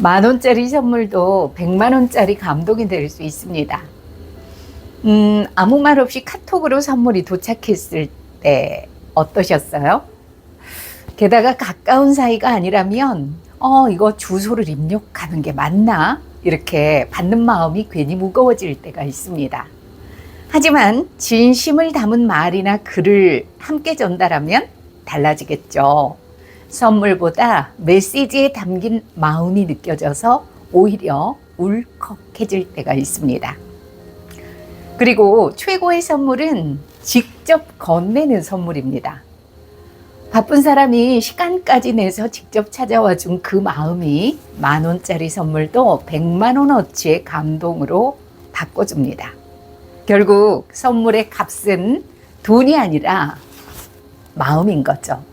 만 원짜리 선물도 백만 원짜리 감동이 될 수 있습니다. 음, 아무 말 없이 카톡으로 선물이 도착했을 때 어떠셨어요? 게다가 가까운 사이가 아니라면, 어, 이거 주소를 입력하는 게 맞나? 이렇게 받는 마음이 괜히 무거워질 때가 있습니다. 하지만 진심을 담은 말이나 글을 함께 전달하면 달라지겠죠. 선물보다 메시지에 담긴 마음이 느껴져서 오히려 울컥해질 때가 있습니다. 그리고 최고의 선물은 직접 건네는 선물입니다. 바쁜 사람이 시간까지 내서 직접 찾아와 준 그 마음이 만 원짜리 선물도 백만 원어치의 감동으로 바꿔줍니다. 결국 선물의 값은 돈이 아니라 마음인 거죠.